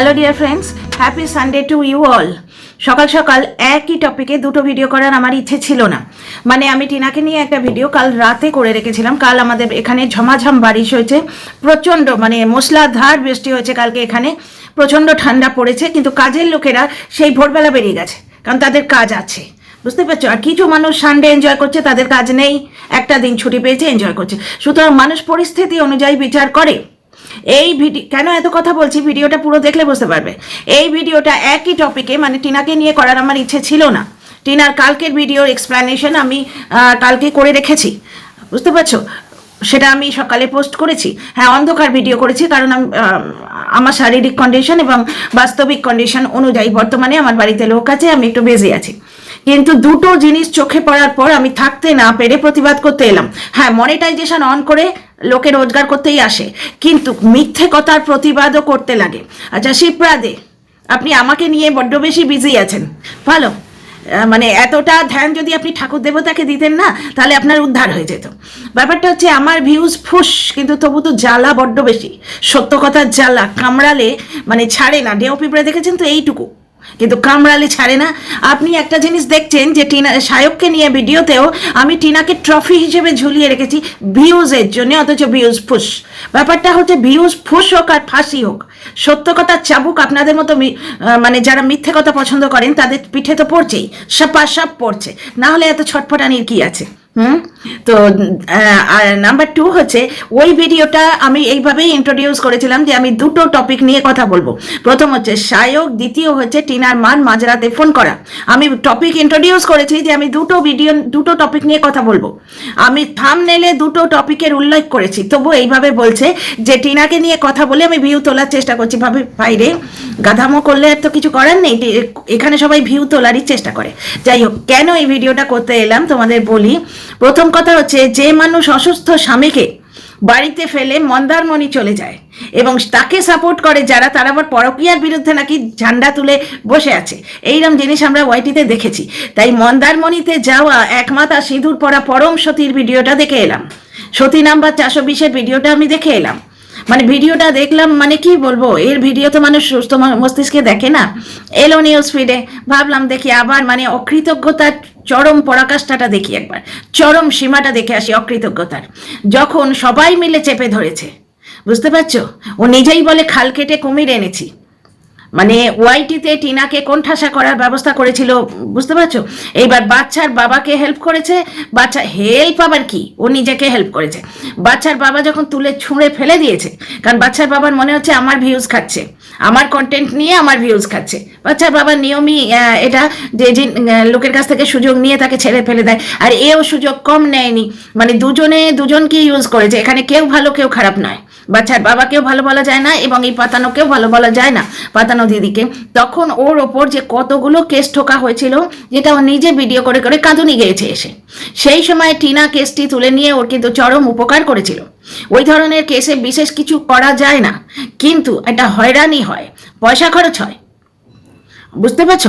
Hello dear friends happy Sunday to you all সকাল সকাল একই টপিকে দুটো ভিডিও করার আমার ইচ্ছে ছিল না। মানে আমি টিনাকে নিয়ে একটা ভিডিও কাল রাতে করে রেখেছিলাম। কাল আমাদের এখানে ঝমাঝম বারিশ হয়েছে। প্রচণ্ড মানে মশলাধার বৃষ্টি হয়েছে কালকে এখানে। প্রচণ্ড ঠান্ডা পড়েছে, কিন্তু কাজের লোকেরা সেই ভোরবেলা বেরিয়ে গেছে। কারণ তাদের কাজ আছে। বুঝতে পারছ? আর কিছু মানুষ সানডে এনজয় করছে, তাদের কাজ নেই। একটা দিন ছুটি পেয়েছে এনজয় করছে। সুতরাং মানুষ পরিস্থিতি অনুযায়ী বিচার করে। এই ভিডিও কেন এত কথা বলছি? ভিডিওটা পুরো দেখলে বুঝতে পারবে। এই ভিডিওটা একই টপিকে মানে টিনাকে নিয়ে করার আমার ইচ্ছে ছিল না। টিনার কালকের ভিডিওর এক্সপ্লানেশন আমি কালকে করে রেখেছি। বুঝতে পারছ? সেটা আমি সকালে পোস্ট করেছি। হ্যাঁ অন্ধকার ভিডিও করেছি কারণ আমার শারীরিক কন্ডিশন এবং বাস্তবিক কন্ডিশন অনুযায়ী বর্তমানে আমার বাড়িতে লোক আছে, আমি একটু বেজে আছি। কিন্তু দুটো জিনিস চোখে পড়ার পর আমি থাকতে না পেরে প্রতিবাদ করতে এলাম। হ্যাঁ মনিটাইজেশন অন করে লোকে রোজগার করতেই আসে, কিন্তু মিথ্যে কথার প্রতিবাদও করতে লাগে। আচ্ছা শিপ্রাদে আপনি আমাকে নিয়ে বড্ড বেশি বিজি আছেন। ভালো মানে এতটা ধ্যান যদি আপনি ঠাকুর দেবতাকে দিতেন না, তাহলে আপনার উদ্ধার হয়ে যেত। ব্যাপারটা হচ্ছে আমার ভিউজ ফুস, কিন্তু তবু তো জ্বালা বড্ড বেশি। সত্য কথার জ্বালা, কামড়ালে মানে ছাড়ে না। ডেও পিঁপড়ে দেখেছেন তো? এইটুকু। কিন্তু কামড়ালে ছাড়ে না। আপনি একটা জিনিস দেখছেন যে টিনা, সায়ককে নিয়ে ভিডিওতেও আমি টিনাকে ট্রফি হিসেবে ঝুলিয়ে রেখেছি ভিউজের জন্য, অথচ ভিউজ ফুস ব্যাপারটা হচ্ছে ভিউজ ফুস হোক আর ফাঁসি হোক। সত্য কথা চাবুক আপনাদের মতো মানে যারা মিথ্যে কথা পছন্দ করেন, তাদের পিঠে তো পড়ছেই, সাপা সাপ পড়ছে। না হলে এত ছটফটানির কি আছে? হুম? তো নাম্বার টু হচ্ছে, ওই ভিডিওটা আমি এইভাবেই ইন্ট্রোডিউস করেছিলাম যে আমি দুটো টপিক নিয়ে কথা বলব। প্রথম হচ্ছে, সায়ক, দ্বিতীয় হচ্ছে, টিনার মান মাঝরাতে ফোন করা। আমি টপিক ইন্ট্রোডিউস করেছি যে আমি দুটো ভিডিও দুটো টপিক নিয়ে কথা বলব। আমি থাম নেলে দুটো টপিকের উল্লেখ করেছি তবু এইভাবে বলছে যে টিনাকে নিয়ে কথা বলে আমি ভিউ তোলার চেষ্টা করছি, ভাবে বাইরে গাধামো করলে তো কিছু করার নেই এখানে সবাই ভিউ তোলারই চেষ্টা করে। যাই হোক, কেন এই ভিডিওটা করতে এলাম তোমাদের বলি। প্রথম কথা হচ্ছে, যে মানুষ অসুস্থ স্বামীকে বাড়িতে ফেলে মন্দারমণি চলে যায় এবং তাকে সাপোর্ট করে যারা, তারা আবার পরকীয়ার বিরুদ্ধে নাকি ঝান্ডা তুলে বসে আছে। এইরকম জিনিস আমরা ওয়াইটিতে দেখেছি। তাই মন্দারমণিতে যাওয়া একমাতা সিঁদুর পরা পরম সতীর ভিডিওটা দেখে এলাম। সতী নাম্বার চারশো বিশের ভিডিওটা আমি দেখে এলাম। ভিডিওটা দেখলাম মানে কি বলব, এর ভিডিও তো মানুষ সুস্থ মস্তিষ্কে দেখে না। এলো নিউজ ফিডে ভাবলাম দেখি আবার মানে অকৃতজ্ঞতার চরম পরাকাষ্ঠাটা দেখি একবার। চরম সীমাটা দেখে আসি অকৃতজ্ঞতার। যখন সবাই মিলে চেপে ধরেছে, বুঝতে পারছ? ও নিজেই বলে, খাল কেটে কুমির এনেছি। মানে ওয়াইটিতে টিনাকে কোণঠাসা করার ব্যবস্থা করেছিল, বুঝতে পারছ? এইবার বাচ্চার বাবাকে হেল্প করেছে, বাচ্চা হেল্প আবার কি? ও নিজেকে হেল্প করেছে। বাচ্চার বাবা যখন তুলে ছুঁড়ে ফেলে দিয়েছে, কারণ বাচ্চার বাবার মনে হচ্ছে আমার ভিউজ খাচ্ছে, আমার কন্টেন্ট নিয়ে আমার ভিউজ খাচ্ছে। বাচ্চার বাবার নিয়মই এটা যে যে লোকের কাছ থেকে সুযোগ নিয়ে তাকে ছেড়ে ফেলে দেয়, আর এও সুযোগ কম নেয়নি। মানে দুজনে দুজনকে ইউজ করেছে, এখানে কেউ ভালো, কেউ খারাপ নয়। বাচ্চার বাবাকেও ভালো বলা যায় না এবং এই পাতানোকেও ভালো বলা যায় না পাতানো দিদিকে। তখন ওর ওপর যে কতগুলো কেস ঠোকা হয়েছিল, যেটা ও নিজে ভিডিও করে করে কাঁদুনি গেয়েছে এসে। সেই সময় টিনা কেসটি তুলে নিয়ে ওর কিন্তু চরম উপকার করেছিল। ওই ধরনের কেসে বিশেষ কিছু করা যায় না, কিন্তু একটা হয়রানি হয়, পয়সা খরচ হয়। বুঝতে পারছ?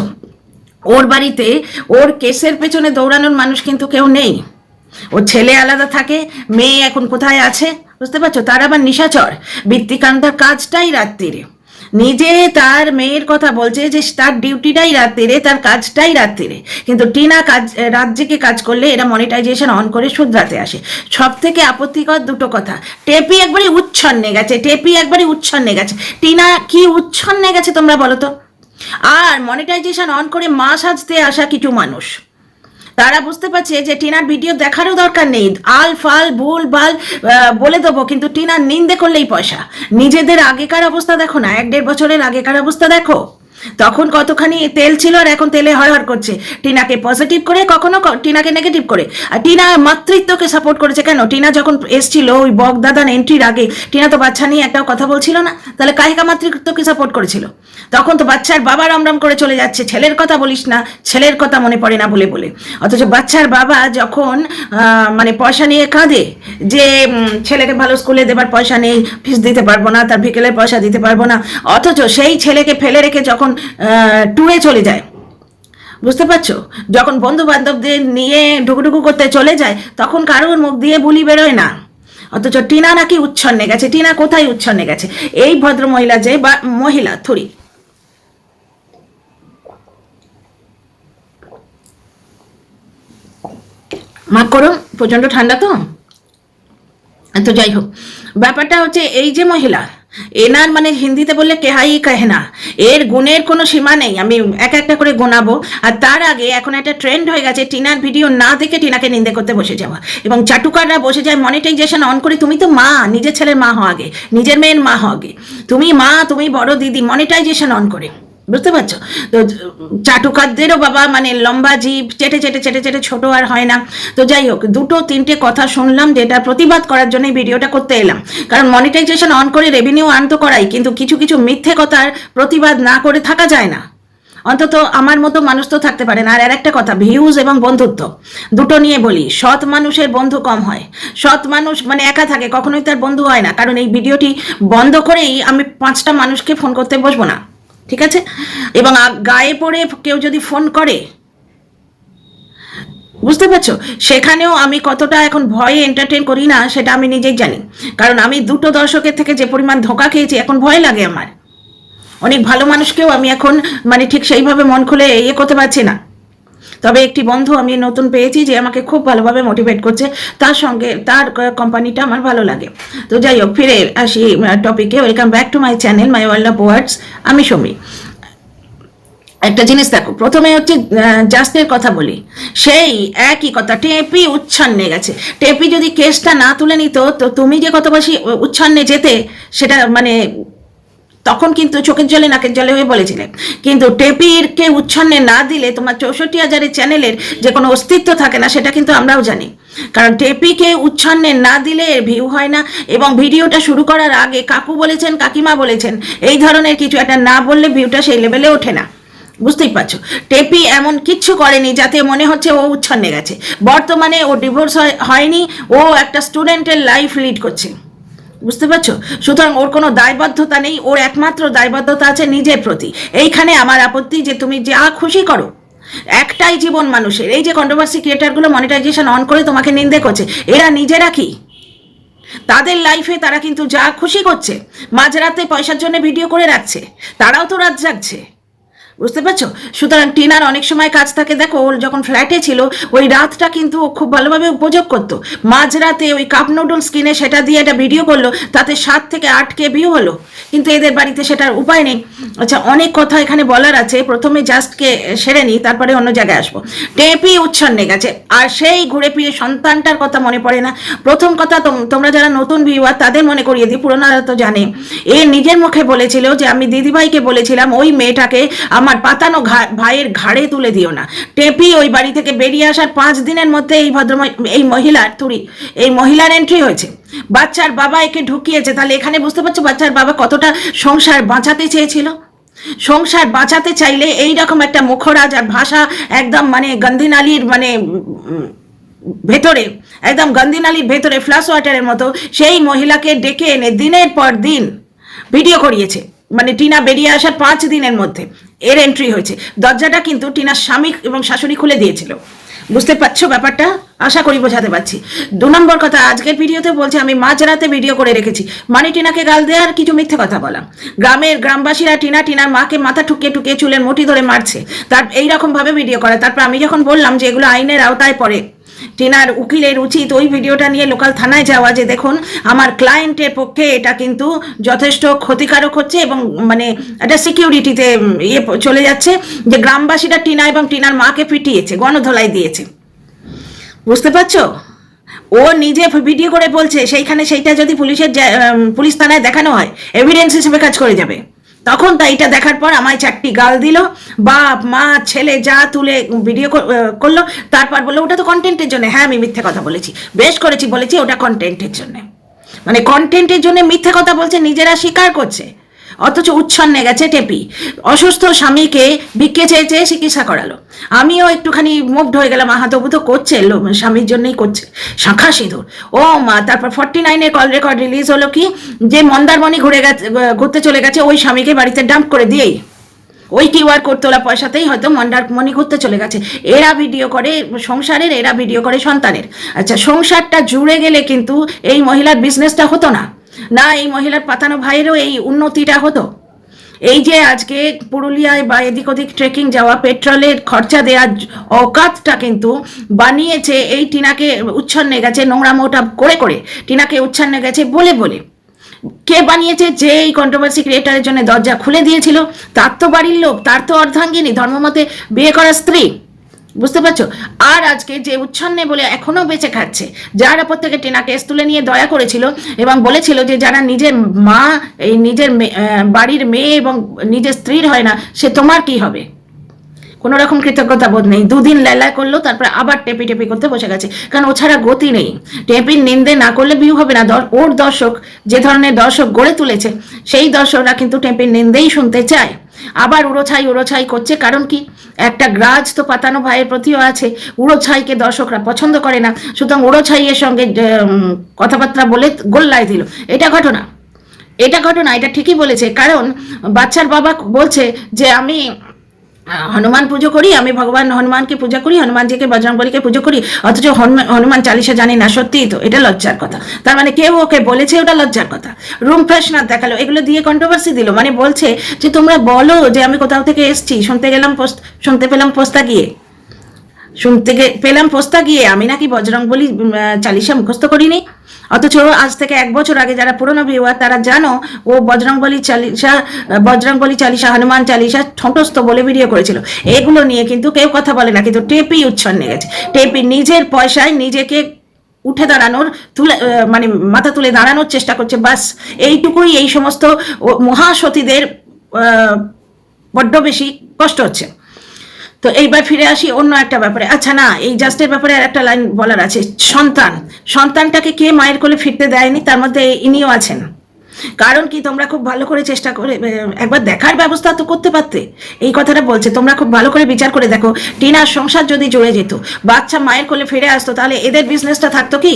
ওর বাড়িতে ওর কেসের পেছনে দৌড়ানোর মানুষ কিন্তু কেউ নেই। ওর ছেলে আলাদা থাকে, মেয়ে এখন কোথায় আছে? বুঝতে পারছ? তার আবার নিশাচর বৃত্তিকান্তার কাজটাই রাত্রিরে নিজে তার মেয়ের কথা বলছে যে, তার ডিউটিটাই রাত্রিরে তার কাজটাই রাত্রিরে কিন্তু টিনা কাজ রাত কাজ করলে এরা মনিটাইজেশন অন করে শুধরাতে আসে। সব থেকে আপত্তিকর দুটো কথা। টেপি একবারে উচ্ছন্নে গেছে, টেপি একবারে উচ্ছন্নে গেছে। টিনা কি উচ্ছন্নে গেছে তোমরা বলো তো? আর মনিটাইজেশন অন করে মা সাজতে আসা কিছু মানুষ। তারা বুঝতে পারছে যে টিনার ভিডিও দেখারও দরকার নেই। আল, ফাল, ভুল, বাল বলে দেবো, কিন্তু টিনার নিন্দে করলেই পয়সা। নিজেদের আগেকার অবস্থা দেখো না, এক দেড় বছরের আগেকার অবস্থা দেখো। তখন কতখানি তেল ছিল আর এখন তেলে হরহর করছে। টিনাকে পজিটিভ করে, কখনো টিনাকে নেগেটিভ করে। আর টিনা মাতৃত্বকে সাপোর্ট করেছে কেন? টিনা যখন এসছিল, ওই বগদাদান এন্ট্রির আগে, টিনা তো বাচ্চা নিয়ে একটাও কথা বলছিল না। তাহলে কাহিকা মাতৃত্বকে সাপোর্ট করেছিল। তখন তো বাচ্চার বাবা রামরাম করে চলে যাচ্ছে। ছেলের কথা বলিস না, ছেলের কথা মনে পড়ে না বলে বলে। অথচ বাচ্চার বাবা যখন মানে পয়সা নিয়ে কাঁদে, যে ছেলেকে ভালো স্কুলে দেবার পয়সা নেই ফিস দিতে পারব না, তার বিকেলের পয়সা দিতে পারব না। অথচ সেই ছেলেকে ফেলে রেখে যখন যখন ট্যুরে চলে যায়, বুঝতে পারছ? যখন বন্ধু বান্ধবদের নিয়ে ঢুকুডুকু করতে চলে যায়, তখন কারোর মুখ দিয়ে বুলি বেরোয় না। অথচ টিনা নাকি উচ্ছন্নে গেছে। টিনা কোথায় উচ্ছন্নে গেছে? এই ভদ্র মহিলা যে বা, মহিলা, থুরি। মাফ করুন, প্রচণ্ড ঠান্ডা তো? তো যাই হোক, ব্যাপারটা হচ্ছে এই যে মহিলা এনার মানে হিন্দিতে বললে কেহাই কাহে না এর গুণের কোনো সীমা নেই। আমি এক একটা করে গোনাবো। আর তার আগে এখন একটা ট্রেন্ড হয়ে গেছে, টিনার ভিডিও না দেখে টিনাকে নিন্দে করতে বসে যাওয়া। এবং চাটুকাররা বসে যায় মনিটাইজেশন অন করে, তুমি তো মা, নিজের ছেলের মা হও আগে, নিজের মেয়ের মা হও আগে। তুমি মা, তুমি বড় দিদি মনিটাইজেশন অন করে। বুঝতে পারছ? তো চাটুকারদেরও বাবা মানে লম্বা জীব, চেটে চেটে চেটে চেটে ছোট আর হয় না। তো যাই হোক, দুটো, তিনটে কথা শুনলাম যেটা প্রতিবাদ করার জন্য ভিডিওটা করতে এলাম। কারণ মনিটাইজেশন অন করে রেভিনিউ আন তো করাই, কিন্তু কিছু কিছু মিথ্যে কথার প্রতিবাদ না করে থাকা যায় না। অন্তত আমার মতো মানুষ তো থাকতে পারে না। আর আর একটা কথা ভিউজ এবং বন্ধুত্ব। দুটো নিয়ে বলি, সৎ মানুষের বন্ধু কম হয়। সৎ মানুষ মানে একা থাকে, কখনোই তার বন্ধু হয় না। কারণ এই ভিডিওটি বন্ধ করেই আমি পাঁচটা মানুষকে ফোন করতে বসবো না। ঠিক আছে? এবং গায়ে পড়ে কেউ যদি ফোন করে, বুঝতে পারছ? সেখানেও আমি কতটা এখন ভয়ে এন্টারটেন করি না, সেটা আমি নিজেই জানি। কারণ আমি দুটো দর্শকের থেকে যে পরিমাণ ধোকা খেয়েছি, এখন ভয় লাগে আমার। অনেক ভালো মানুষকেও আমি এখন মানে ঠিক সেইভাবে মন খুলে ইয়ে করতে পারছি না। তবে একটি বন্ধু আমি নতুন পেয়েছি যে আমাকে খুব ভালোভাবে মোটিভেট করছে। তার সঙ্গে তার কোম্পানিটা আমার ভালো লাগে। তো যাই হোক, ফিরে আসি টপিকে welcome back to my channel my world of words আমি সমী। একটা জিনিস দেখো, প্রথমে হচ্ছে জাস্টের কথা বলি। সেই একই কথা, টেপি উচ্ছন্নে গেছে। টেপি যদি কেসটা না তুলে নিত, তো তুমি যে কত বেশি উচ্ছন্নে যেতে, সেটা মানে তখন কিন্তু চোখের জলে, নাকের জলে হয়ে বলেছিলে। কিন্তু টেপিরকে উচ্ছন্নে না দিলে তোমার চৌষট্টি হাজারের চ্যানেলের যে কোনো অস্তিত্ব থাকে না, সেটা কিন্তু আমরাও জানি। কারণ টেপিকে উচ্ছন্নে না দিলে এর ভিউ হয় না এবং ভিডিওটা শুরু করার আগে কাকু বলেছেন, কাকিমা বলেছেন, এই ধরনের কিছু একটা না বললে ভিউটা সেই লেভেলে ওঠে না। বুঝতেই পারছ? টেপি এমন কিচ্ছু করেনি যাতে মনে হচ্ছে ও উচ্ছন্নে গেছে। বর্তমানে ও ডিভোর্স হয়নি, ও একটা স্টুডেন্টের লাইফ লিড করছে। বুঝতে পারছ? সুতরাং ওর কোনো দায়বদ্ধতা নেই, ওর একমাত্র দায়বদ্ধতা আছে নিজের প্রতি। এইখানে আমার আপত্তি যে তুমি যা খুশি করো। একটাই জীবন মানুষের। এই যে কন্ট্রোভার্সি ক্রিয়েটারগুলো মনিটাইজেশন অন করে তোমাকে নিন্দে করছে, এরা নিজেরা কি? তাদের লাইফে তারা কিন্তু যা খুশি করছে, মাঝরাতে পয়সার জন্য ভিডিও করে রাখছে, তারাও তো রাত জাগছে। বুঝতে পারছ? সুতরাং টিনার অনেক সময় কাজ থাকে, দেখো, ওর যখন ফ্ল্যাটে ছিল, ওই রাতটা কিন্তু ও খুব ভালোভাবে উপযোগ করতো। মাঝরাতে ওই কাপ নুডলস কিনে সেটা দিয়ে একটা ভিডিও করল, তাতে সাত থেকে আট কে ভিউ হলো। কিন্তু এদের বাড়িতে সেটার উপায় নেই। আচ্ছা অনেক কথা এখানে বলার আছে। প্রথমে জাস্টকে সেরে নিই, তারপরে অন্য জায়গায় আসব। টেপি উচ্ছন্নে গেছে। আর সেই ঘুরে ফিরে সন্তানটার কথা মনে পড়ে না। প্রথম কথা তোম- তোমরা যারা নতুন ভিউয়ার তাদের মনে করিয়ে দিই পুরোনারা তো জানে। এ নিজের মুখে বলেছিল যে, আমি দিদিভাইকে বলেছিলাম, ওই মেয়েটাকে আমার পাতানো ঘা- ভাইয়ের ঘাড়ে তুলে দিও না। টেপি ওই বাড়ি থেকে বেরিয়ে আসার পাঁচ দিনের মধ্যে এই ভদ্র এই মহিলার তুরি এই মহিলার এন্ট্রি হয়েছে। বাচ্চার বাবা একে ঢুকিয়েছে। তাহলে এখানে বুঝতে পারছ বাচ্চার বাবা কতটা সংসার বাঁচাতে চেয়েছিল? সংসার বাঁচাতে চাইলে এই রকম একটা মুখরাজ আর ভাষা একদম মানে গন্ধিনালির মানে ভেতরে, একদম গন্ধিনালির ভেতরে ফ্লাশ ওয়াটারের মতো সেই মহিলাকে ডেকে এনে দিনের পর দিন ভিডিও করিয়েছে। মানে টিনা বেরিয়ে আসার পাঁচ দিনের মধ্যে এর এন্ট্রি হয়েছে। দরজাটা কিন্তু টিনার স্বামী এবং শাশুড়ি খুলে দিয়েছিল। বুঝতে পারছ ব্যাপারটা? আশা করি বোঝাতে পারছি। দু নম্বর কথা, আজকের ভিডিওতে বলছে, আমি মাঝরাতে ভিডিও করে রেখেছি। মানে টিনাকে গাল দেওয়া আর কিছু মিথ্যে কথা বলা। গ্রামের গ্রামবাসীরা টিনা টিনার মাকে মাথা ঠুকিয়ে ঠুকিয়ে চুলের মুঠি ধরে মারছে। তার এইরকম ভাবে ভিডিও করে। তারপর আমি যখন বললাম যে এগুলো আইনের আওতায় পড়ে টিনার উকিলের উচিত ওই ভিডিওটা নিয়ে লোকাল থানায় যাওয়া যে দেখুন, আমার ক্লায়েন্টের পক্ষে এটা কিন্তু যথেষ্ট ক্ষতিকারক হচ্ছে এবং মানে একটা সিকিউরিটিতে ইয়ে চলে যাচ্ছে যে গ্রামবাসীরা টিনা এবং টিনার মাকে পিটিয়েছে, গণধোলাই দিয়েছে। বুঝতে পারছ? ও নিজে ভিডিও করে বলছে, সেইখানে সেইটা যদি পুলিশের পুলিশ থানায় দেখানো হয় এভিডেন্স হিসেবে কাজ করে যাবে। তখন তা এটা দেখার পর আমায় চারটি গাল দিল, বাপ, মা, ছেলে, যা তুলে ভিডিও করল, তারপর বলল, ওটা তো কন্টেন্টের জন্য। হ্যাঁ আমি মিথ্যে কথা বলেছি। বেশ করেছি, বলেছি, ওটা কন্টেন্টের জন্য। মানে কন্টেন্টের জন্য মিথ্যে কথা বলছে, নিজেরা স্বীকার করছে? অথচ উচ্ছন্নে গেছে টেপি। অসুস্থ স্বামীকে ভিক্ষে চেয়ে চেয়ে চিকিৎসা করালো। আমিও একটুখানি মুগ্ধ হয়ে গেলাম, আহা তবু তো করছে স্বামীর জন্যই করছে। শাঁখা সিঁদুর। ও মা, তারপর ফর্টি নাইনের কল রেকর্ড রিলিজ হলো কি? যে মন্দারমণি ঘুরে গেছে ঘুরতে চলে গেছে, ওই স্বামীকে বাড়িতে ডাম্প করে দিয়েই। ওই কিউআর কোড তোলা পয়সাতেই হয়তো মন্ডার মনি ঘুরতে চলে গেছে। এরা ভিডিও করে সংসারের, এরা ভিডিও করে সন্তানের। আচ্ছা সংসারটা জুড়ে গেলে কিন্তু এই মহিলার বিজনেসটা হতো না। না, এই মহিলার পাতানো ভাইয়েরও এই উন্নতিটা হতো। এই যে আজকে পুরুলিয়ায় বা এদিক ওদিক ট্রেকিং যাওয়া, পেট্রোলের খরচা দেওয়ার অকাতটা কিন্তু বানিয়েছে এই টিনাকে উচ্ছন্নে গেছে, নোংরা মোটা করে করে টিনাকে উচ্ছন্নে গেছে বলে বলে। কে বানিয়েছে? যে এই কন্ট্রোভার্সি ক্রিয়েটারের জন্য দরজা খুলে দিয়েছিল, তার তো বাড়ির লোক, তার তো অর্ধাঙ্গিনী, ধর্মমতে বিয়ে করা স্ত্রী। বুঝতে পারছ? আর আজকে যে উচ্ছন্নে বলে এখনও বেঁচে খাচ্ছে যার ওপর থেকে টিনা কেস তুলে নিয়ে দয়া করেছিল এবং বলেছিল যে যারা নিজের মা, এই নিজের বাড়ির মেয়ে এবং নিজের স্ত্রীর হয় না, সে তোমার কি হবে? কোনো রকম কৃতজ্ঞতা বোধ নেই। দুদিন লেলা করল, তারপরে আবার টেপি টেপি করতে বসে গেছে। কারণ ও ছাড়া গতি নেই। টেপির নিন্দে না করলে ভিউ হবে না। ওর দর্শক, যে ধরনের দর্শক গড়ে তুলেছে, সেই দর্শকরা কিন্তু টেপির নিন্দেই শুনতে চায়। আবার উড়োছাই উড়োছাই করছে। কারণ কি? একটা গ্রাজ তো পাতানো ভাইয়ের প্রতিও আছে। উড়োছাইকে দর্শকরা পছন্দ করে না। সুতরাং উড়োছাইয়ের সঙ্গে কথাবার্তা বলে গোল্লায় দিল। এটা ঘটনা। এটা ঘটনা, এটা ঠিকই বলেছে। কারণ বাচ্চার বাবা বলছে যে, আমি হনুমান পুজো করি, আমি ভগবান হনুমানকে পূজা করি, হনুমানজিকে, বজরংবলীকে পুজো করি, অথচ হনুমান চালিশা জানি না, সত্যিই তো, এটা লজ্জার কথা। তার মানে কেউ ওকে বলেছে, ওটা লজ্জার কথা। রুম ফ্রেশনার দেখাল, এগুলো দিয়ে কন্ট্রোভার্সি দিল মানে বলছে যে তোমরা বলো যে আমি কোথাও থেকে এসছি, শুনতে গেলাম পোস্ট শুনতে পেলাম পোস্তা গিয়ে। শুনতে পেলাম পোস্তা গিয়ে, আমি নাকি বজরং বলি চালিশা মুখস্থ করিনি। অথচ আজ থেকে এক বছর আগে যারা পুরনো ভিউয়ার তারা জানো, ও বজরং বলি চালিশা বজরং বলি চালিশা হনুমান চালিশা ঠোঁটস্থ বলে ভিডিও করেছিল। এগুলো নিয়ে কিন্তু কেউ কথা বলে না, কিন্তু টেপি উচ্ছন্নে গেছে। টেপি নিজের পয়সায় নিজেকে উঠে দাঁড়ানোর, তুলে মানে মাথা তুলে দাঁড়ানোর চেষ্টা করছে, বাস এইটুকুই এই সমস্ত মহাসতীদের বড্ড বেশি কষ্ট হচ্ছে। তো এইবার ফিরে আসি অন্য একটা ব্যাপারে। আচ্ছা না, এই জাস্টের ব্যাপারে আর একটা লাইন বলার আছে। সন্তান, সন্তানটাকে কে মায়ের কোলে ফিরতে দেয়নি? তার মধ্যে ইনিও আছেন। কারণ কি, তোমরা খুব ভালো করে চেষ্টা করে একবার দেখার ব্যবস্থা তো করতে পারতে। এই কথাটা বলছে, তোমরা খুব ভালো করে বিচার করে দেখো, টিনার সংসার যদি জুড়ে যেত, বাচ্চা মায়ের কোলে ফিরে আসতো, তাহলে এদের বিজনেসটা থাকতো কি?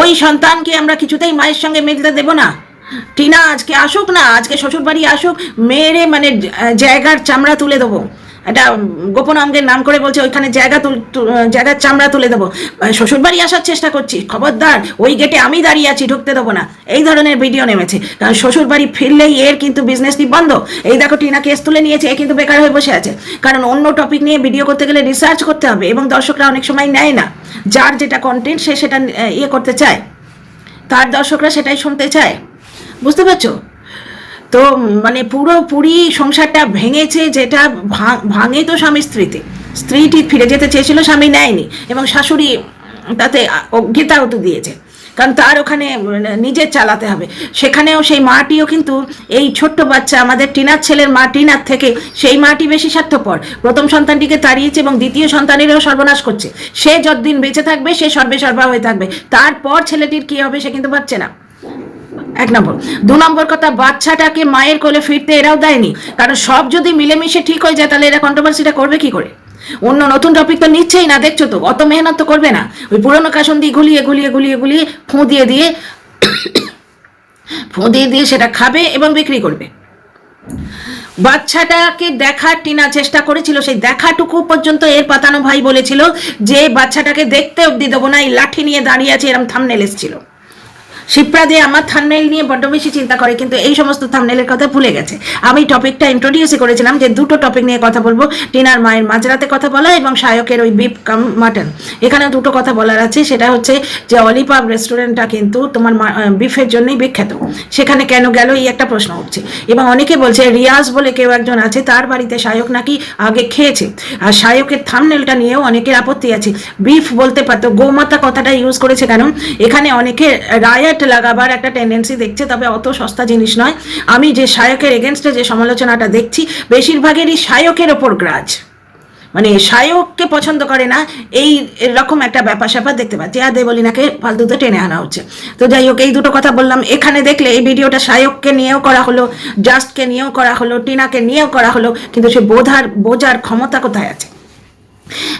ওই সন্তানকে আমরা কিছুতেই মায়ের সঙ্গে মিলতে দেব না। টিনা আজকে আসুক না, আজকে শ্বশুর বাড়ি আসুক মেয়েরে মানে জায়গার চামড়া তুলে দেবো। এটা গোপন অঙ্গের নাম করে বলছে, ওইখানে জায়গা জায়গার চামড়া তুলে দেবো। শ্বশুরবাড়ি আসার চেষ্টা করছি। খবরদার, ওই গেটে আমি দাঁড়িয়ে আছি, ঢুকতে দেবো না। এই ধরনের ভিডিও নেমেছে। কারণ শ্বশুরবাড়ি ফিরলেই এর কিন্তু বিজনেসটি বন্ধ। এই দেখো, টিনা কেস তুলে নিয়েছে, এ কিন্তু বেকার হয়ে বসে আছে। কারণ অন্য টপিক নিয়ে ভিডিও করতে গেলে রিসার্চ করতে হবে, এবং দর্শকরা অনেক সময় নেয় না। যার যেটা কন্টেন্ট সে সেটা ইয়ে করতে চায়। তার দর্শকরা সেটাই শুনতে চায়। বুঝতে পারছ? তো মানে পুরোপুরি সংসারটা ভেঙেছে যেটা ভাঙে তো স্বামী স্ত্রীতে। স্ত্রীটি ফিরে যেতে চেয়েছিল, স্বামী নেয়নি এবং শাশুড়ি তাতে গীতাহত দিয়েছে। কারণ তার ওখানে নিজের চালাতে হবে। সেখানেও সেই মাটিও কিন্তু এই ছোট্ট বাচ্চা, আমাদের টিনার ছেলের মা টিনার থেকে সেই মাটি বেশি স্বার্থপর। প্রথম সন্তানটিকে তাড়িয়েছে এবং দ্বিতীয় সন্তানেরও সর্বনাশ করছে। সে যতদিন বেঁচে থাকবে, সে সর্বে সর্বা হয়ে থাকবে। তারপর ছেলেটির কি হবে সে কিন্তু পাচ্ছে না। এক নম্বর। দু নম্বর কথা, বাচ্চাটাকে মায়ের কোলে ফিরতে এরাও দেয়নি। কারণ সব যদি মিলেমিশে ঠিক হয়ে যায়, তাহলে এরা কন্ট্রোভার্সিটা করবে কি করে? অন্য নতুন টপিক তো নিচ্ছেই না, দেখছ তো? অত মেহনত তো করবে না। ওই পুরনো কাসন দিয়ে গুলিয়ে গুলিয়ে গুলিয়ে গুলিয়ে ফুঁ দিয়ে দিয়ে ফুঁ দিয়ে দিয়ে সেটা খাবে এবং বিক্রি করবে। বাচ্চাটাকে দেখার টিনা চেষ্টা করেছিল, সেই দেখাটুকু পর্যন্ত এর পাতানো ভাই বলেছিল যে, বাচ্চাটাকে দেখতে অব্দি দেবো না, এই লাঠি নিয়ে দাঁড়িয়ে আছে, এরম থামনেল এসেছিল। শিপ্রা দিয়ে আমার থামনেল নিয়ে বড্ড বেশি চিন্তা করে, কিন্তু এই সমস্ত থামনেলের কথা ভুলে গেছে। আমি টপিকটা ইন্ট্রোডিউসই করেছিলাম যে দুটো টপিক নিয়ে কথা বলব, টিনার মায়ের মাঝরাতে কথা বলা এবং শায়কের ওই বিপ কাম মাটন এখানে দুটো কথা বলার আছে, সেটা হচ্ছে যে অলিপাব রেস্টুরেন্টটা কিন্তু তোমার বিফের জন্যই বিখ্যাত। সেখানে কেন গেল এই একটা প্রশ্ন উঠছে। এবং অনেকে বলছে, রিয়াজ বলে কেউ একজন আছে, তার বাড়িতে শায়ক নাকি আগে খেয়েছে। আর শায়কের থামনেলটা নিয়েও অনেকের আপত্তি আছে। বিফ বলতে পারতো, গোমাতা কথাটা ইউজ করেছে কেন? এখানে অনেকে রায়াট লাগাবার একটা টেন্ডেন্সি দেখছে, তবে অত সস্তা জিনিস নয়। আমি যে শায়কের এগেনস্টে যে সমালোচনাটা দেখছি, বেশিরভাগেরই শায়কের ওপর গ্রাজ মানে শায়ককে পছন্দ করে না, এই এরকম একটা ব্যাপার স্যাপার দেখতে পাচ্ছি। আর দেবলিনাকে ফালতুতে টেনে আনা হচ্ছে। তো যাই হোক, এই দুটো কথা বললাম। এখানে দেখলে এই ভিডিওটা শায়ককে নিয়েও করা হলো, জাস্টকে নিয়েও করা হলো, টিনাকে নিয়েও করা হলো, কিন্তু সে বোঝার বোঝার ক্ষমতা কোথায় আছে?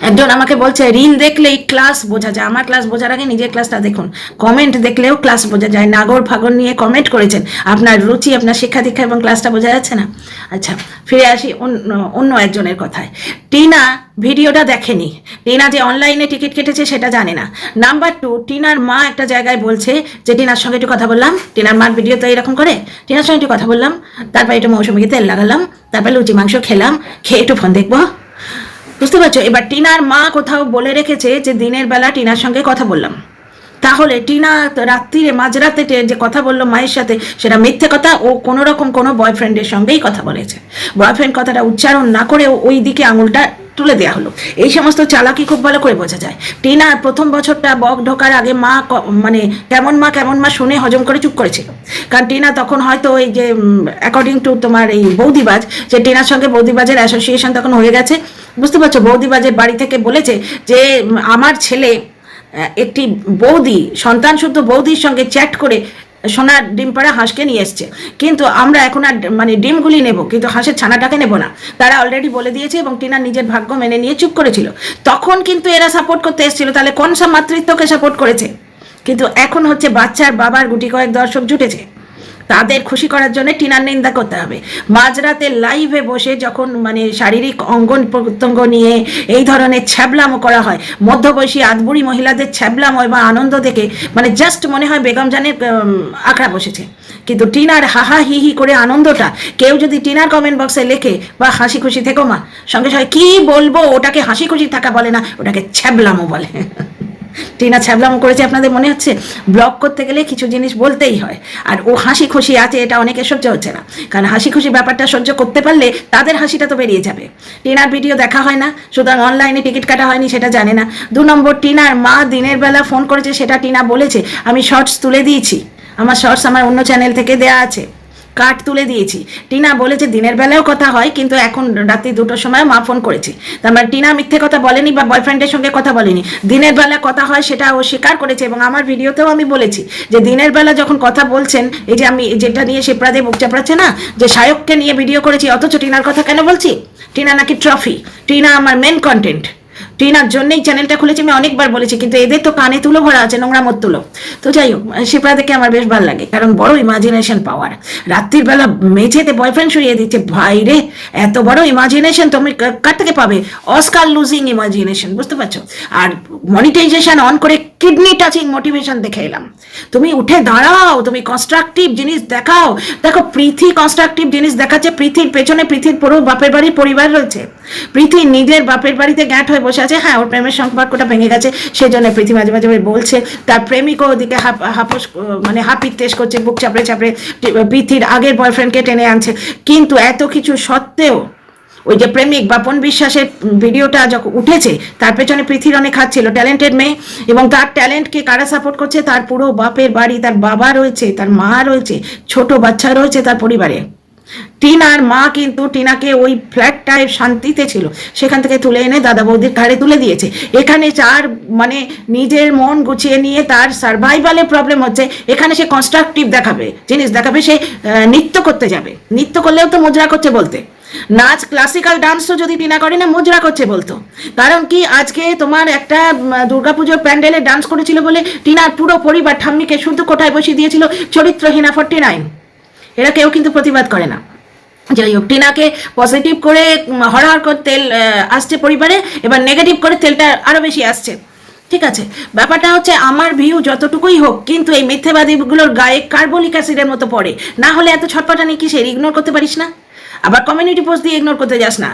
একজন আমাকে বলছে রিল দেখলেই ক্লাস বোঝা যায়। আমার ক্লাস বোঝার আগে নিজের ক্লাসটা দেখুন। কমেন্ট দেখলেও ক্লাস বোঝা যায়। নাগর ফাগর নিয়ে কমেন্ট করেছেন। আপনার রুচি, আপনার শিক্ষা দীক্ষা এবং ক্লাসটা বোঝা যাচ্ছে না? আচ্ছা ফিরে আসি অন্য অন্য একজনের কথায়। টিনা ভিডিওটা দেখেনি। টিনা যে অনলাইনে টিকিট কেটেছে সেটা জানে না। নাম্বার টু টিনার মা একটা জায়গায় বলছে যে, টিনার সঙ্গে একটু কথা বললাম। টিনার মার ভিডিও তো এরকম করে। টিনার সঙ্গে একটু কথা বললাম। তারপর একটু মৌসুমিকে তেল লাগালাম। তারপর লুচি মাংস খেলাম। খেয়ে একটু ফোন দেখব। বুঝতে পারছ? এবার টিনার মা কোথাও বলে রেখেছে যে দিনের বেলা টিনার সঙ্গে কথা বললাম। তাহলে টিনা রাত্রিরে মাঝরাতে যে কথা বলল মায়ের সাথে, সেটা মিথ্যে কথা ও কোনো রকম কোনো বয়ফ্রেন্ডের সঙ্গেই কথা বলেছে। বয়ফ্রেন্ড কথাটা উচ্চারণ না করে ওই দিকে আঙুলটা তুলে দেওয়া হলো। এই সমস্ত চালাকি খুব ভালো করে বোঝা যায়। টিনার প্রথম বছরটা বক ঢোকার আগে মা মানে কেমন মা কেমন মা শুনে হজম করে চুপ করেছিল। কারণ টিনা তখন হয়তো এই যে অ্যাকর্ডিং টু তোমার এই বৌদিবাজ, যে টিনার সঙ্গে বৌদিবাজের অ্যাসোসিয়েশন তখন হয়ে গেছে। বুঝতে পারছ? বৌদিবাজের বাড়ি থেকে বলেছে যে, আমার ছেলে একটি বৌদি সন্তান শুদ্ধ বৌদির সঙ্গে চ্যাট করে সোনার ডিম পাড়া হাঁসকে নিয়ে এসছে। কিন্তু আমরা এখন আর মানে ডিমগুলি নেব, কিন্তু হাঁসের ছানাটাকে নেব না। তারা অলরেডি বলে দিয়েছে এবং টিনা নিজের ভাগ্য মেনে নিয়ে চুপ করেছিল। তখন কিন্তু এরা সাপোর্ট করতে এসেছিল, তাহলে কোন সব মাতৃত্বকে সাপোর্ট করেছে? কিন্তু এখন হচ্ছে বাচ্চার বাবার গুটি কয়েক দর্শক জুটেছে। তাদের খুশি করার জন্য টিনার নিন্দা করতে হবে। মাঝরাতে লাইভে বসে যখন মানে শারীরিক অঙ্গন প্রত্যঙ্গ নিয়ে এই ধরনের ছ্যাবলামো করা হয়, মধ্যবয়সী আদবুড়ি মহিলাদের ছ্যাবলামো বা আনন্দ দেখে মানে জাস্ট মনে হয় বেগম জানের আঁকড়া বসেছে। কিন্তু টিনার হাহা হি হি করে আনন্দটা কেউ যদি টিনার কমেন্ট বক্সে লেখে বা হাসি খুশি থেকো মা। সঙ্গে সঙ্গে, কি বলব? ওটাকে হাসি খুশি থাকা বলে না, ওটাকে ছ্যাবলামো বলে। টিনা ছ্যাবলাম করেছে, আপনাদের মনে হচ্ছে? ব্লগ করতে গেলে কিছু জিনিস বলতেই হয়। আর ও হাসি খুশি আছে, এটা অনেকে সহ্য হচ্ছে না। কারণ হাসি খুশি ব্যাপারটা সহ্য করতে পারলে তাদের হাসিটা তো বেরিয়ে যাবে। টিনার ভিডিও দেখা হয় না, সুতরাং অনলাইনে টিকিট কাটা হয়নি, সেটা জানে না। দু নম্বর, টিনার মা দিনের বেলা ফোন করেছে, সেটা টিনা বলেছে, আমি শর্টস তুলে দিয়েছি। আমার শর্টস আমার অন্য চ্যানেল থেকে দেয়া আছে। কাট তুলে দিয়েছি। টিনা বলেছে দিনের বেলাও কথা হয়, কিন্তু এখন রাত্রি দুটোর সময় মা ফোন করেছে। তার মানে টিনা মিথ্যে কথা বলেনি বা বয়ফ্রেন্ডের সঙ্গে কথা বলেনি। দিনের বেলা কথা হয় সেটা ও স্বীকার করেছে এবং আমার ভিডিওতেও আমি বলেছি যে দিনের বেলা যখন কথা বলছেন, এই যে আমি যেটা নিয়ে শিপ্রাদে বুক চাপড়াচ্ছে না, যে শায়ককে নিয়ে ভিডিও করেছি, অথচ টিনার কথা কেন বলছি? টিনা নাকি ট্রফি টিনা আমার মেন কন্টেন্ট টিনার জন্যই চ্যানেলটা খুলেছি, আমি অনেকবার বলেছি, কিন্তু এদের তো কানে তুলো ভরা আছে, নোংরা মত তুলো। তো যাই হোক শিপ্রা দেখে আমার বেশ ভালো লাগে, কারণ বড় ইমাজিনেশন পাওয়ার রাত্রির বেলা মেঝেতে বয়ফ্রেন্ড শুয়ে দিচ্ছে, ভাই রে, এত বড় ইমাজিনেশন তুমি কার থেকে পাবে? অস্কার লুজিং ইমাজিনেশন বুঝতে পারছ? আর মনিটাইজেশন অন করে কিডনি টাচিং মোটিভেশন দেখে এলাম। তুমি উঠে দাঁড়াও, তুমি কনস্ট্রাকটিভ জিনিস দেখাও। দেখো পৃথি কনস্ট্রাকটিভ জিনিস দেখাচ্ছে পৃথির পেছনে পৃথির পুরো বাপের বাড়ির পরিবার রয়েছে। পৃথি নিজের বাপের বাড়িতে গ্যাট হয়ে বসে আছে হ্যাঁ ওর প্রেমের সম্পর্কটা ভেঙে গেছে সেই জন্য পৃথি মাঝে মাঝে বলছে। তার প্রেমিকও ওদিকে হাপ, হাপস মানে হাপির তেজ করছে, বুক চাপড়ে চাপড়ে পৃথির আগের বয়ফ্রেন্ডকে টেনে আনছে। কিন্তু এত কিছু সত্ত্বেও ওই যে প্রেমিক বাপন বিশ্বাসের ভিডিওটা যখন উঠেছে, তার পেছনে পৃথির অনেক হাত ছিল, ট্যালেন্টেড মেয়ে, এবং তার ট্যালেন্টকে কারা সাপোর্ট করছে, তার পুরো বাপের বাড়ি, তার বাবা রয়েছে, তার মা রয়েছে, ছোট বাচ্চা রয়েছে তার পরিবারে। টিনার মা কিন্তু টিনাকে ওই ফ্ল্যাটটায় শান্তিতে ছিল। সেখান থেকে তুলে এনে দাদা বৌদির ঘাড়ে তুলে দিয়েছে। এখানে চার মানে নিজের মন গুছিয়ে নিয়ে তার সার্ভাইভালে প্রবলেম হচ্ছে। এখানে সে কনস্ট্রাকটিভ দেখাবে, জিনিস দেখাবে, সে নৃত্য করতে যাবে। নৃত্য করলেও তো মজরা করছে বলতে। নাচ ক্লাসিক্যাল ডান্সও যদি টিনা করে না, মজরা করছে বলতো। কারণ কি, আজকে তোমার একটা দুর্গাপুজোর প্যান্ডেলে ডান্স করেছিল বলে টিনার পুরো পরিবার ঠাম্মিকে শুধু কোঠায় বসিয়ে দিয়েছিল, চরিত্রহীনা ফর্টি নাইন এরা কেউ কিন্তু প্রতিবাদ করে না। যাই হোক টিনাকে পজিটিভ করে হরহর করে তেল আসছে পরিবারে, এবার নেগেটিভ করে তেলটা আরও বেশি আসছে। ঠিক আছে? ব্যাপারটা হচ্ছে আমার ভিউ যতটুকুই হোক, কিন্তু এই মিথ্যেবাদীগুলোর গায়ে কার্বনিক অ্যাসিডের মতো পড়ে। না হলে এত ছটপটানি কিসের? ইগনোর করতে পারিস না? আবার কমিউনিটি পোস্ট দিয়ে ইগনোর করতে যাস না।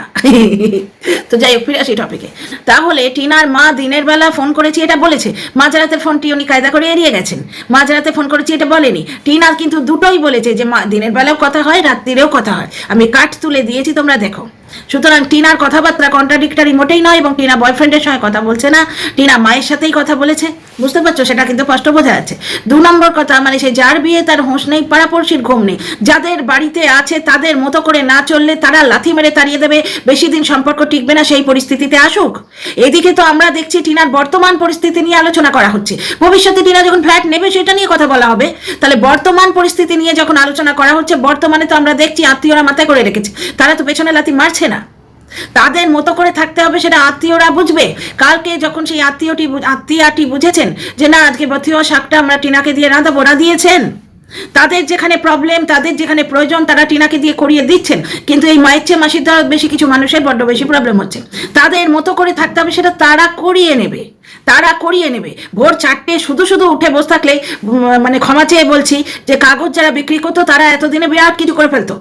তো যাই হোক, ফিরে আসি টপিকে তাহলে টিনার মা দিনের বেলা ফোন করেছি, এটা বলেছে, মাঝরাতের ফোনটি উনি কায়দা করে এড়িয়ে গেছেন। মাঝরাতে ফোন করেছি, এটা বলেনি। টিনা কিন্তু দুটোই বলেছে যে, মা দিনের বেলাও কথা হয়, রাত্রিরেও কথা হয়। আমি কাঠ তুলে দিয়েছি, তোমরা দেখো। সুতরাং টিনার কথাবার্তা কন্ট্রাডিক্টারি মোটেই নয় এবং টিনা বয়ফ্রেন্ডের সঙ্গে কথা বলছে না। টিনা মায়ের সাথেই কথা বলেছে। বুঝতে পারছ? সেটা কিন্তু স্পষ্ট বোঝা যাচ্ছে। দু নম্বর কথা মানে সে যার বিয়ে, তার হোঁশ নেই, পাড়াপড়শির ঘুম নেই। যাদের বাড়িতে আছে, তাদের মতো করে না চললে তারা লাথি মেরে তাড়িয়ে দেবে। বেশি দিন সম্পর্ক টিকবে না সেই পরিস্থিতিতে আসুক। এদিকে তো আমরা দেখছি টিনার বর্তমান পরিস্থিতি নিয়ে আলোচনা করা হচ্ছে। ভবিষ্যতে টিনা যখন ফ্ল্যাট নেবে, সেটা নিয়ে কথা বলা হবে। তাহলে বর্তমান পরিস্থিতি নিয়ে যখন আলোচনা করা হচ্ছে, বর্তমানে তো আমরা দেখছি আত্মীয়রা মাথায় করে রেখেছে। তারা তো পেছনে লাথি মারছে। না। তাদের মতো করে থাকতে হবে সেটা আত্মীয়রা বুঝবে। কালকে যখন সেই আত্মীয়টি আত্মীয়াটি বুঝেছেন যে না, আজকে বথিয়া শাকটা আমরা টিনাকে দিয়ে রাঁধাবো দিয়েছেন। তাদের যেখানে প্রবলেম তাদের যেখানে প্রয়োজন, তারা টিনাকে দিয়ে করিয়ে দিচ্ছেন। কিন্তু এই মায়ের চেয়ে মাসির দ্বারা বেশি কিছু মানুষের বড্ড বেশি প্রবলেম হচ্ছে। তাদের মতো করে থাকতে হবে সেটা তারা করিয়ে নেবে। তারা করিয়ে নেবে। ভোর চারটে শুধু শুধু উঠে বসে থাকলে মানে ক্ষমা চেয়ে বলছি যে কাগজ যারা বিক্রি করতো, তারা এতদিনে বিরাট কিছু করে ফেলতো।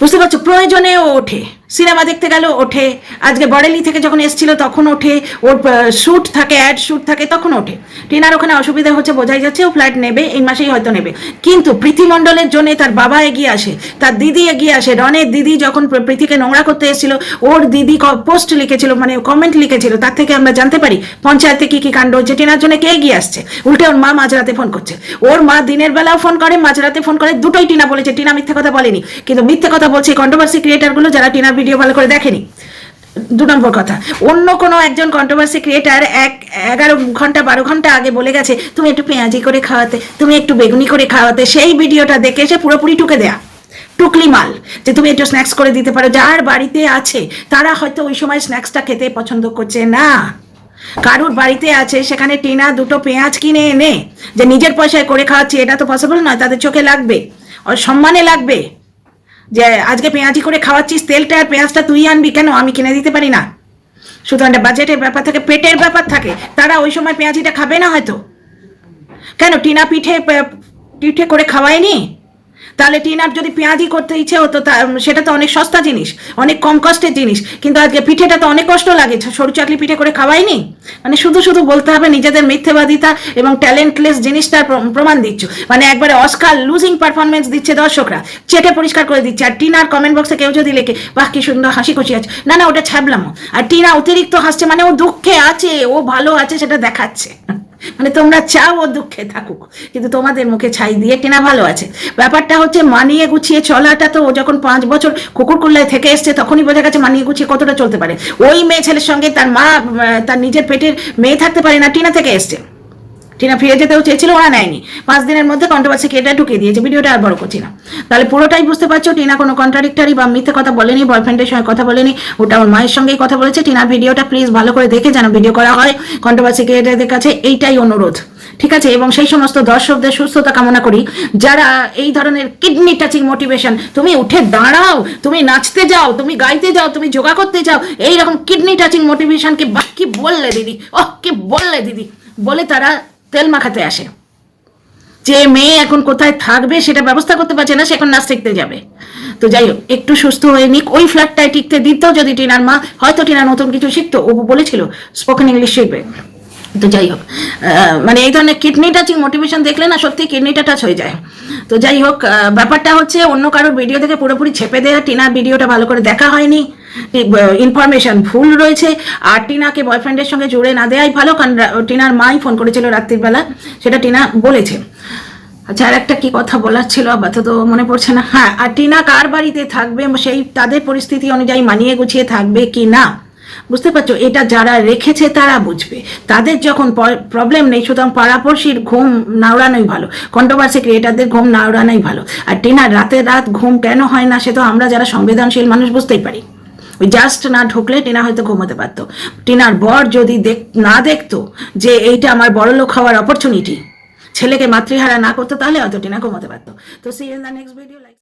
বুঝতে পারছ? প্রয়োজনেও ওঠে। সিনেমা দেখতে গেল, ওঠে। আজকে বরেলি থেকে যখন এসেছিল, তখন ওঠে। ওর শ্যুট থাকে অ্যাড শ্যুট থাকে, তখন ওঠে। টিনার ওখানে অসুবিধা হচ্ছে, বোঝাই যাচ্ছে, ও ফ্ল্যাট নেবে, এই মাসেই হয়তো নেবে। কিন্তু প্রীতিমণ্ডলের জন্য তার বাবা এগিয়ে আসে, তার দিদি এগিয়ে আসে। রনের দিদি যখন প্র- প্রীতিকে নোংরা করতে এসেছিল, ওর দিদি পোস্ট লিখেছিল মানে কমেন্ট লিখেছিল, তার থেকে আমরা জানতে পারি, পঞ্চায়েতে কি কি কাণ্ড হচ্ছে, টিনার জন্য কে এগিয়ে আসছে। উল্টে ওর মা মাঝরাতে ফোন করছে। ওর মা দিনের বেলাও ফোন করে, মাঝরাতে ফোন করে, দুটোই টিনা বলেছে, টিনা মিথ্যে কথা বলেনি। কিন্তু মিথ্যে কথা বলছে কন্ট্রোভার্সি ক্রিয়েটারগুলো যারা টিনার ভিডিও ভালো করে দেখেনি। দু নম্বর কথা, অন্য কোনো একজন কন্ট্রোভার্সি ক্রিয়েটার এক এগারো ঘণ্টা বারো ঘণ্টা আগে বলে গেছে, তুমি একটু পেঁয়াজি করে খাওয়াতে, তুমি একটু বেগুনি করে খাওয়াতে। সেই ভিডিওটা দেখে সে পুরোপুরি টুকে দেয়া, টুকলি মাল, যে তুমি একটু স্ন্যাক্স করে দিতে পারো। যার বাড়িতে আছে, তারা হয়তো ওই সময় স্ন্যাক্সটা খেতে পছন্দ করছে না। কারুর বাড়িতে আছে, সেখানে টিনা দুটো পেঁয়াজ কিনে এনে, যে নিজের পয়সায় করে খাওয়াচ্ছি, এটা তো পসিবল নয়, তাদের চোখে লাগবে ওর সম্মানে লাগবে। যে আজকে পেঁয়াজি করে খাওয়াচ্ছিস, তেলটা আর পেঁয়াজটা তুই আনবি কেন? আমি কিনে দিতে পারি না। সুতরাং একটা বাজেটের ব্যাপার থাকে, পেটের ব্যাপার থাকে। তারা ওই সময় পেঁয়াজিটা খাবে না হয়তো। কেন? টিনা পিঠে পিঠে করে খাওয়ায়নি? তাহলে টিনার যদি পেঁয়াজি করতে ইচ্ছে হতো সেটা তো অনেক সস্তা জিনিস, অনেক কম কষ্টের জিনিস। কিন্তু আজকে পিঠেটা তো অনেক কষ্ট লাগে সরু চাকলি পিঠে করে খাওয়াইনি? মানে শুধু শুধু বলতে হবে, নিজেদের মিথ্যেবাদিতা এবং ট্যালেন্টলেস জিনিসটার প্রমাণ দিচ্ছ। মানে একবারে অস্কার লুজিং পারফরমেন্স দিচ্ছে দর্শকরা। চেটে পরিষ্কার করে দিচ্ছে। আর টিনার কমেন্ট বক্সে কেউ যদি লেখে, বাহ, কি সুন্দর হাসি খুশি আছে। না না, ওটা ছাবলামো আর টিনা অতিরিক্ত হাসছে মানে ও দুঃখে আছে, ও ভালো আছে, সেটা দেখাচ্ছে। মানে তোমরা চাও ও দুঃখে থাকুক, কিন্তু তোমাদের মুখে ছাই দিয়ে টেনা ভালো আছে। ব্যাপারটা হচ্ছে মানিয়ে গুছিয়ে চলাটা তো ও যখন পাঁচ বছর কুকুর কুল্লায় থেকে এসছে, তখনই বোঝা গেছে মানিয়ে গুছিয়ে কতটা চলতে পারে। ওই মেয়ে ছেলের সঙ্গে তার মা তার নিজের পেটের মেয়ে থাকতে পারে না, টিনা থেকে এসছে। টিনা ফিরে যেতেও চেয়েছিল, ওরা নেয়নি। পাঁচ দিনের মধ্যে কন্ট্রোভার্সি কেটে ঢুকিয়ে দিয়েছে, ভিডিওটা আর বড় করছি না। তাহলে পুরোটাই বুঝতে পারছ, টিনা কোনো কন্ট্রাডিক্টারি বা মিথ্যে কথা বলেনি বয়ফ্রেন্ডের সঙ্গে কথা বলেনি, ওটা ওর মায়ের সঙ্গেই কথা বলেছে। টিনার ভিডিওটা প্লিজ ভালো করে দেখে যেন ভিডিও করা হয়। কন্ট্রোভার্সি ক্রিয়েটারদের কাছে এইটাই অনুরোধ, ঠিক আছে? এবং সেই সমস্ত দর্শকদের সুস্থতা কামনা করি, যারা এই ধরনের কিডনি টাচিং মোটিভেশন তুমি উঠে দাঁড়াও, তুমি নাচতে যাও, তুমি গাইতে যাও, তুমি যোগা করতে যাও এই রকম কিডনি টাচিং মোটিভেশনকে বাহ কি বললে দিদি? ওহ, কি বললে দিদি? বলে তারা তেল মাখাতে আসে। যে মেয়ে এখন কোথায় থাকবে সেটা ব্যবস্থা করতে পারছে না, সে এখন নাচ শিখতে যাবে। তো যাই হোক, একটু সুস্থ হয়ে নিক। ওই ফ্ল্যাটটায় টিকতে দিত যদি টিনার মা, হয়তো টিনার নতুন কিছু শিখতো। ও বলেছিল স্পোকেন ইংলিশ শিখবে। তো যাই হোক মানে এই ধরনের কিডনি টাচিং মোটিভেশন দেখলে না সত্যি কিডনিটা টাচ হয়ে যায়। তো যাই হোক ব্যাপারটা হচ্ছে অন্য কারোর ভিডিও থেকে পুরোপুরি ছেপে দেওয়া টিনার ভিডিওটা ভালো করে দেখা হয়নি। ইনফরমেশন ভুল রয়েছে, আর টিনাকে বয়ফ্রেন্ডের সঙ্গে জুড়ে না দেওয়াই ভালো, কারণ টিনার মাই ফোন করেছিল রাত্রির বেলা সেটা টিনা বলেছে। আচ্ছা আর একটা কি কথা বলার ছিল? আপাতত মনে পড়ছে না। হ্যাঁ আর টিনা কার বাড়িতে থাকবে, সেই তাদের পরিস্থিতি অনুযায়ী মানিয়ে গুছিয়ে থাকবে কি না? বুঝতে পারছ? এটা যারা রেখেছে তারা বুঝবে। তাদের যখন প্রবলেম নেই, সুতরাং পাড়াপড়শির ঘুম নাওড়ানোই ভালো। কন্ট্রোভার্সি ক্রিয়েটারদের ঘুম নাওড়ানোই ভালো। আর টিনার রাতে রাত ঘুম কেন হয় না, সে তো আমরা যারা সংবেদনশীল মানুষ বুঝতেই পারি। ওই জাস্ট না ঢুকলে টিনা হয়তো ঘুমোতে পারতো। টিনার বর যদি দেখ, না দেখতো যে এইটা আমার বড় লোক হওয়ার অপরচুনিটি ছেলেকে মাতৃহারা না করতো, তাহলে হয়তো টিনা ঘুমোতে পারতো। তো see in the next video